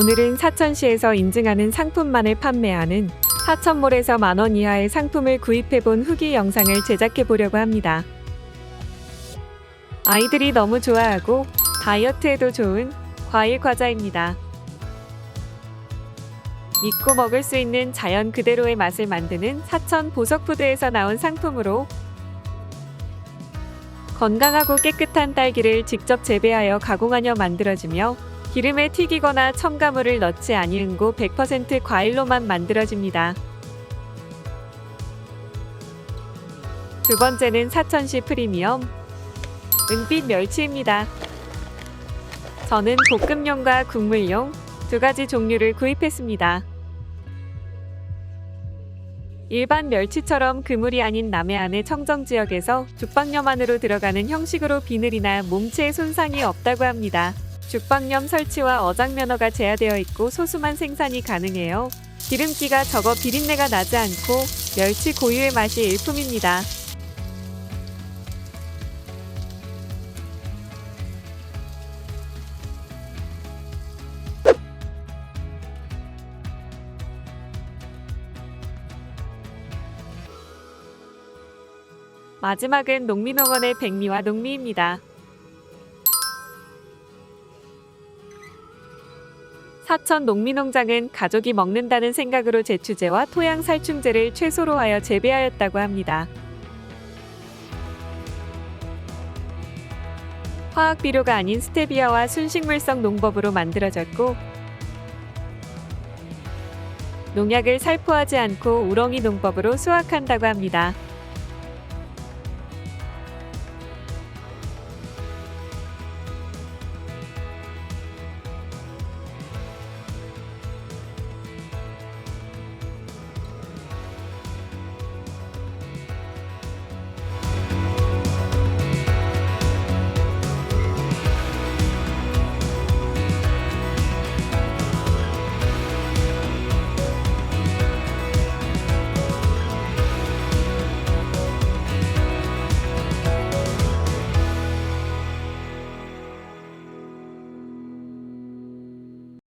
오늘은 사천시에서 인증하는 상품만을 판매하는 사천몰에서 만원 이하의 상품을 구입해본 후기 영상을 제작해 보려고 합니다. 아이들이 너무 좋아하고 다이어트에도 좋은 과일 과자입니다. 믿고 먹을 수 있는 자연 그대로의 맛을 만드는 사천 보석푸드에서 나온 상품으로 건강하고 깨끗한 딸기를 직접 재배하여 가공하여 만들어지며 기름에 튀기거나 첨가물을 넣지 아니은고 100% 과일로만 만들어집니다. 두 번째는 사천시 프리미엄 은빛 멸치입니다. 저는 볶음용과 국물용 두 가지 종류를 구입했습니다. 일반 멸치처럼 그물이 아닌 남해안의 청정 지역에서 죽방염 안으로 들어가는 형식으로 비늘이나 몸체에 손상이 없다고 합니다. 죽방염 설치와 어장 면허가 제한되어 있고 소수만 생산이 가능해요. 기름기가 적어 비린내가 나지 않고 멸치 고유의 맛이 일품입니다. 마지막은 농민농원의 백미와 농미입니다. 사천 농민농장은 가족이 먹는다는 생각으로 제추제와 토양 살충제를 최소로 하여 재배하였다고 합니다. 화학 비료가 아닌 스테비아와 순식물성 농법으로 만들어졌고 농약을 살포하지 않고 우렁이 농법으로 수확한다고 합니다.